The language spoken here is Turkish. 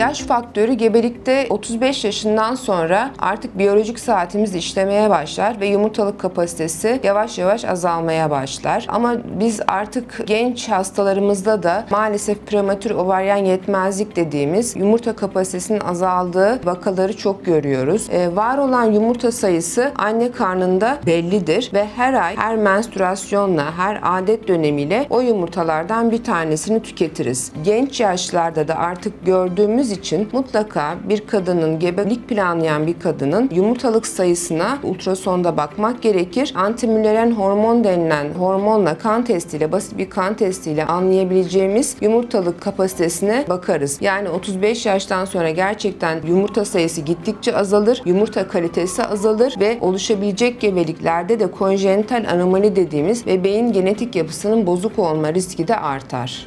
Yaş faktörü gebelikte 35 yaşından sonra artık biyolojik saatimiz işlemeye başlar ve yumurtalık kapasitesi yavaş yavaş azalmaya başlar. Ama biz artık genç hastalarımızda da maalesef prematür ovaryen yetmezlik dediğimiz yumurta kapasitesinin azaldığı vakaları çok görüyoruz. Ee, var olan yumurta sayısı anne karnında bellidir ve her ay her menstruasyonla, her adet dönemiyle o yumurtalardan bir tanesini tüketiriz. Genç yaşlarda da artık gördüğümüz için mutlaka bir kadının gebelik planlayan bir kadının yumurtalık sayısına ultrasonda bakmak gerekir. Antimülleren hormon denilen hormonla kan testiyle basit bir kan testiyle anlayabileceğimiz yumurtalık kapasitesine bakarız. Yani 35 yaştan sonra gerçekten yumurta sayısı gittikçe azalır, yumurta kalitesi azalır ve oluşabilecek gebeliklerde de konjenital anomali dediğimiz bebeğin genetik yapısının bozuk olma riski de artar.